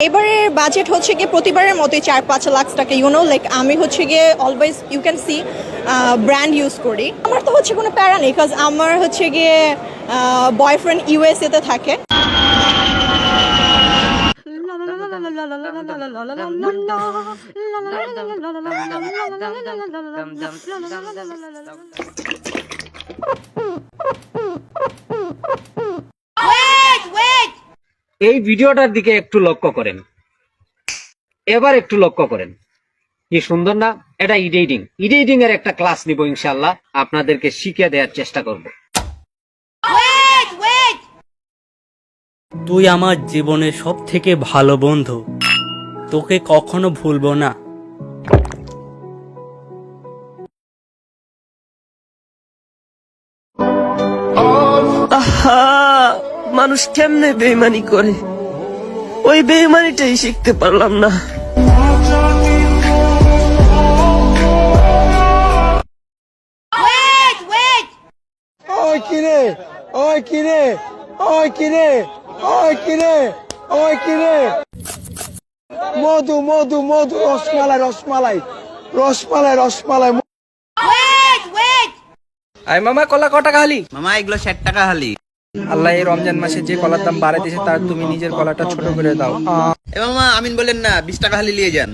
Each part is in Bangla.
এবারের বাজেট হচ্ছে গিয়ে প্রতিবারের মতোই চার পাঁচ লাখ টাকা ইউনো লাইক আমি হচ্ছে গিয়ে always you can see brand use করি আমার তো হচ্ছে কোনো প্যারা নেই বিকজ আমার হচ্ছে গিয়ে বয়ফ্রেন্ড ইউএসএতে থাকে এই ভিডিওটার দিকে একটু লক্ষ্য করেন। এবার একটু লক্ষ্য করেন। কি সুন্দর না? এটা ইডিটিং ইডিটিং এর একটা ক্লাস নিব ইনশাল্লাহ আপনাদেরকে শিখে দেওয়ার চেষ্টা করব। তুই আমার জীবনের সব থেকে ভালো বন্ধু। তোকে কখনো ভুলবো না। মানুষ কেমনে বেইমানি করে? ওই বেইমানিটাই শিখতে পারলাম না। ওই কিরে ওই কিরে ওই কিরে ওই কিরে ওই কিরে। মধু মধু মধু রসমালাই রসমালাই রসমালাই রসমালাই আই মামা কলা ক টাকা হালি? মামা এগুলো ষাট টাকা হালি। আল্লাহ এই রমজান মাসে যে কলার দাম বাড়াই দিয়েছে তার তুমি নিজের কলাটা ছোট করে দাও। এবং আমিন বলেন না বিশ টাকা খালি নিয়ে যান।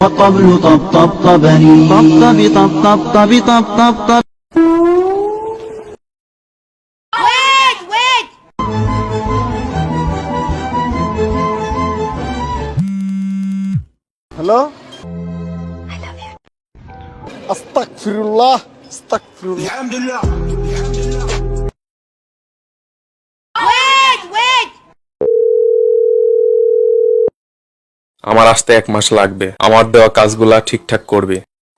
হ্যালো আস্তাক ফিরুল্লাহ আস্তাক ফিরুল্লাহ আমার আসতে এক মাস লাগবে। আমার দেওয়া কাজগুলা ঠিকঠাক করবে।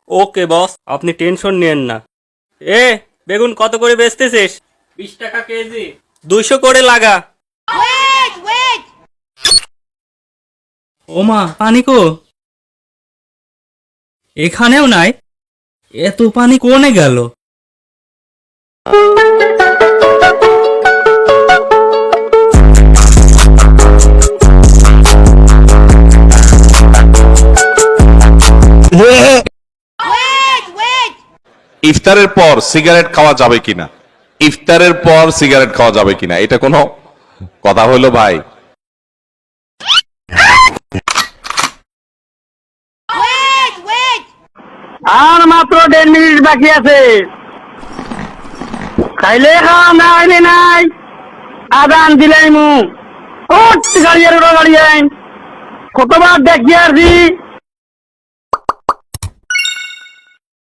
ওকে বস। আপনি টেনশন নেন না। এ বেগুন কত করে বেচতেছিস? বিশ টাকা কেজি। দুইশো করে লাগা। ওমা পানি কো? এখানেও নাই? এত পানি কোনে গেল? ইফতারের পর সিগারেট খাওয়া যাবে কিনা? ইফতারের পর সিগারেট খাওয়া যাবে কিনা? এটা কোনো কথা হলো ভাই। আর মাত্র দেড় মিনিট বাকি আছে। খাইলে খাওয়া না হইলে নাই। আদান দিলাই মু। গাড়ি আর গাড়ি আইন। কতবার দেখি আসি